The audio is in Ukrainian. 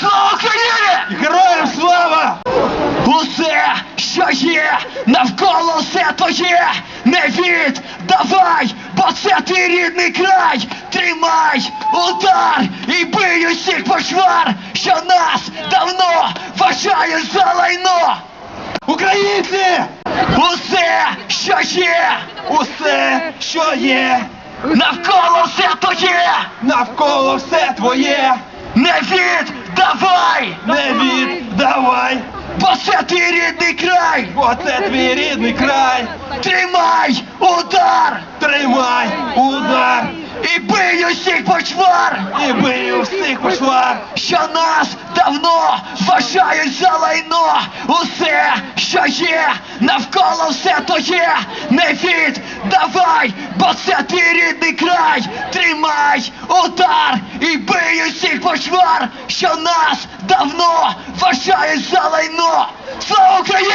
Слава Україні! Героям слава! Усе, що є, навколо все твоє, не віддавай, бо це твій рідний край. Тримай удар і бий усіх почвар, що нас давно вважають за лайно. Українці! Усе, що є, Усе, що є, навколо все твоє, навколо все твоє, не віддавай, не віддавай, бо це твій рідний край. бо це твій рідний край. Тримай удар Тримай удар і бий усіх почвар. і бий у всіх пошлар. що нас давно вважають за лайно. Усе, що є, навколо все то є, не віддавай, бо це твій рідний край. Тримай удар почвар, що нас давно вважають за лайно. Слава Україні!